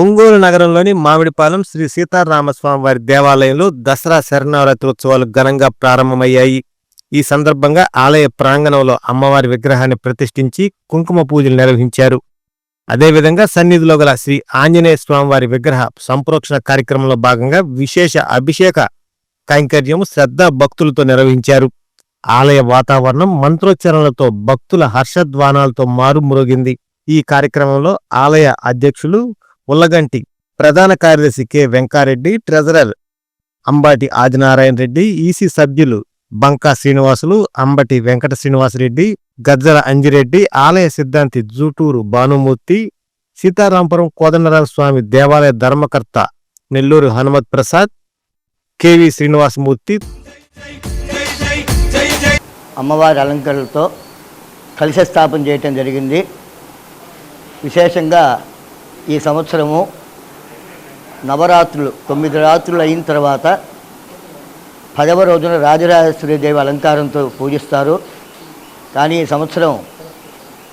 ఒంగోలు నగరంలోని మామిడిపాలెం శ్రీ సీతారామస్వామి వారి దేవాలయంలో దసరా శరణవరాత్రి ఉత్సవాలు ఘనంగా ప్రారంభమయ్యాయి. ఈ సందర్భంగా ఆలయ ప్రాంగణంలో అమ్మవారి విగ్రహాన్ని ప్రతిష్ఠించి కుంకుమ పూజలు నిర్వహించారు. అదేవిధంగా సన్నిధిలో గల శ్రీ ఆంజనేయ స్వామి వారి విగ్రహ సంప్రోక్షణ కార్యక్రమంలో భాగంగా విశేష అభిషేక కైంకర్యము శ్రద్ధ భక్తులతో నిర్వహించారు. ఆలయ వాతావరణం మంత్రోచ్చరణలతో భక్తుల హర్షధ్వానాలతో మారుమ్రోగింది. ఈ కార్యక్రమంలో ఆలయ అధ్యక్షులు ఉల్లగంటి ప్రధాన కార్యదర్శి K. Venkareddy treasurer Ambati Adinarayana Reddy EC సభ్యులు బంకా శ్రీనివాసులు అంబటి వెంకట శ్రీనివాసరెడ్డి గజ్జల అంజిరెడ్డి ఆలయ సిద్ధాంతి జూటూరు భానుమూర్తి సీతారాంపురం కోదండరామ స్వామి దేవాలయ ధర్మకర్త నెల్లూరు హనుమత్ ప్రసాద్ కెవి శ్రీనివాసమూర్తి అమ్మవారి అలంకరణలతో కలిసి స్థాపన చేయటం జరిగింది. విశేషంగా ఈ సంవత్సరము నవరాత్రులు తొమ్మిది రాత్రులు అయిన తర్వాత పదవ రోజున రాజరాజేశ్వరి దేవి అలంకారంతో పూజిస్తారు. కానీ ఈ సంవత్సరం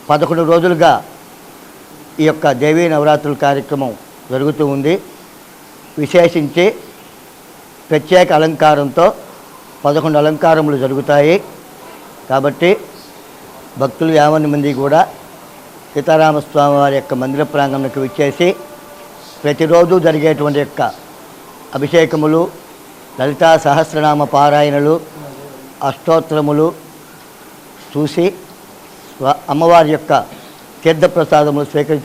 పదకొండు రోజులుగా ఈ యొక్క దేవీ నవరాత్రుల కార్యక్రమం జరుగుతూ ఉంది. విశేషించి ప్రత్యేక అలంకారంతో పదకొండు అలంకారములు జరుగుతాయి. కాబట్టి భక్తులు యావన్ మంది కూడా సీతారామస్వామి వారి యొక్క మందిర ప్రాంగణకు విచ్చేసి ప్రతిరోజు జరిగేటువంటి యొక్క అభిషేకములు లలితా సహస్రనామ పారాయణలు అష్టోత్తరములు చూసి అమ్మవారి యొక్క తీర్థప్రసాదములు స్వీకరించి